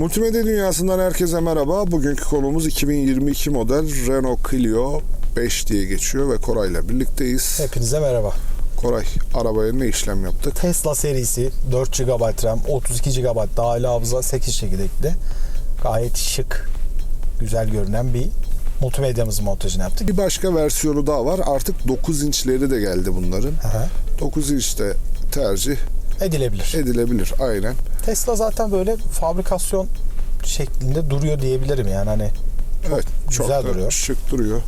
Multimedya dünyasından herkese merhaba. Bugünkü konumuz 2022 model Renault Clio 5 diye geçiyor ve Koray'la birlikteyiz. Hepinize merhaba. Koray, arabaya ne işlem yaptık? Tesla serisi 4 GB RAM, 32 GB dahili hafıza, 8 çekirdekli. Gayet şık, güzel görünen bir multimedyamızın montajını yaptık. Bir başka versiyonu daha var. Artık 9 inçleri de geldi bunların. Aha, 9 inçte tercih edilebilir. edilebilir aynen. Tesla zaten böyle fabrikasyon şeklinde duruyor diyebilirim yani hani evet, çok güzel duruyor. şık duruyor.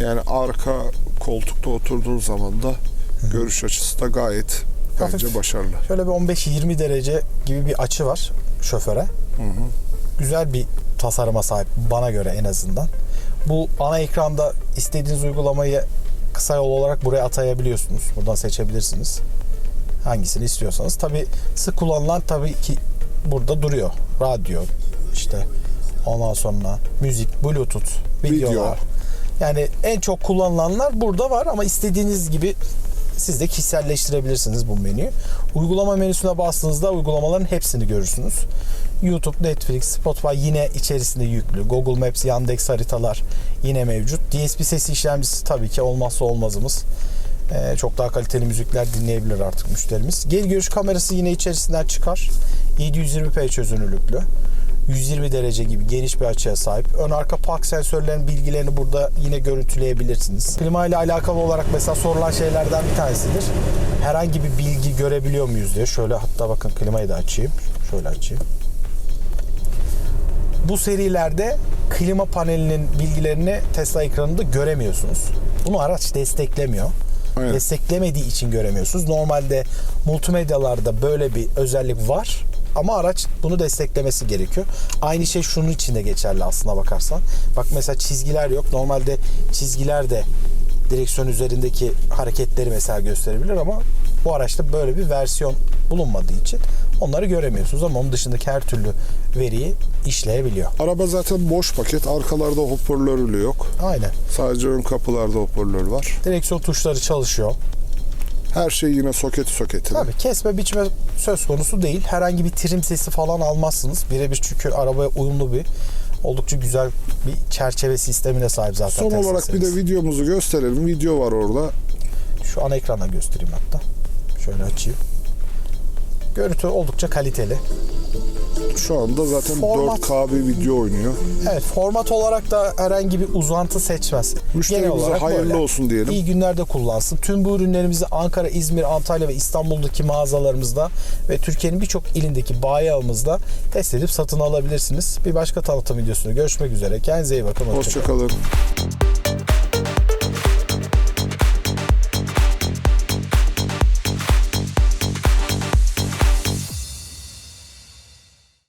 Yani arka koltukta oturduğun zaman da görüş açısı da gayet bence Hafif. başarılı. şöyle bir 15-20 derece gibi bir açı var şoföre. Güzel bir tasarıma sahip bana göre en azından. Bu ana ekranda istediğiniz uygulamayı kısa yol olarak buraya atayabiliyorsunuz. Buradan seçebilirsiniz. Hangisini istiyorsanız. Tabi sık kullanılan tabii ki burada duruyor. Radyo işte ondan sonra müzik, bluetooth, Video. videolar. Yani en çok kullanılanlar burada var ama istediğiniz gibi siz de kişiselleştirebilirsiniz bu menüyü. Uygulama menüsüne bastığınızda uygulamaların hepsini görürsünüz. YouTube, Netflix, Spotify yine içerisinde yüklü. Google Maps, Yandex haritalar yine mevcut. DSP sesi işlemcisi tabii ki olmazsa olmazımız. Ee, çok daha kaliteli müzikler dinleyebilir artık müşterimiz. Gel görüş kamerası yine içerisinden çıkar. 720p çözünürlüklü. 120 derece gibi geniş bir açıya sahip. Ön arka park sensörlerinin bilgilerini burada yine görüntüleyebilirsiniz. Klima ile alakalı olarak mesela sorulan şeylerden bir tanesidir. Herhangi bir bilgi görebiliyor muyuz diye. Şöyle hatta bakın klimayı da açayım. Şöyle açayım. Bu serilerde klima panelinin bilgilerini Tesla ekranında göremiyorsunuz. Bunu araç desteklemiyor. Aynen. Desteklemediği için göremiyorsunuz. Normalde multimedyalarda böyle bir özellik var ama araç bunu desteklemesi gerekiyor. Aynı şey şunun için de geçerli aslına bakarsan. Bak mesela çizgiler yok. Normalde çizgiler de direksiyon üzerindeki hareketleri mesela gösterebilir ama bu araçta böyle bir versiyon bulunmadığı için onları göremiyorsunuz ama onun dışındaki her türlü veriyi işleyebiliyor. Araba zaten boş paket. Arkalarda hoparlörü yok. Aynen. Sadece ön kapılarda hoparlör var. Direksiyon tuşları çalışıyor. Her şey yine soket soketi. Tabii kesme biçme söz konusu değil. Herhangi bir trim sesi falan almazsınız. Birebir çünkü arabaya uyumlu bir oldukça güzel bir çerçeve sistemine sahip zaten. Son Tesla olarak bir de videomuzu gösterelim. Video var orada. şu ana ekrana göstereyim hatta. Şöyle açayım. Görüntü oldukça kaliteli. Şu anda zaten Format. 4K bir video oynuyor. Evet format olarak da herhangi bir uzantı seçmez. Müşterimize hayırlı böyle. olsun diyelim. İyi günlerde kullansın. Tüm bu ürünlerimizi Ankara, İzmir, Antalya ve İstanbul'daki mağazalarımızda ve Türkiye'nin birçok ilindeki bayi ağımızda test edip satın alabilirsiniz. Bir başka tanıtım videosunda görüşmek üzere. Kendinize iyi bakın. hoşça kalın. Hoşçakalın.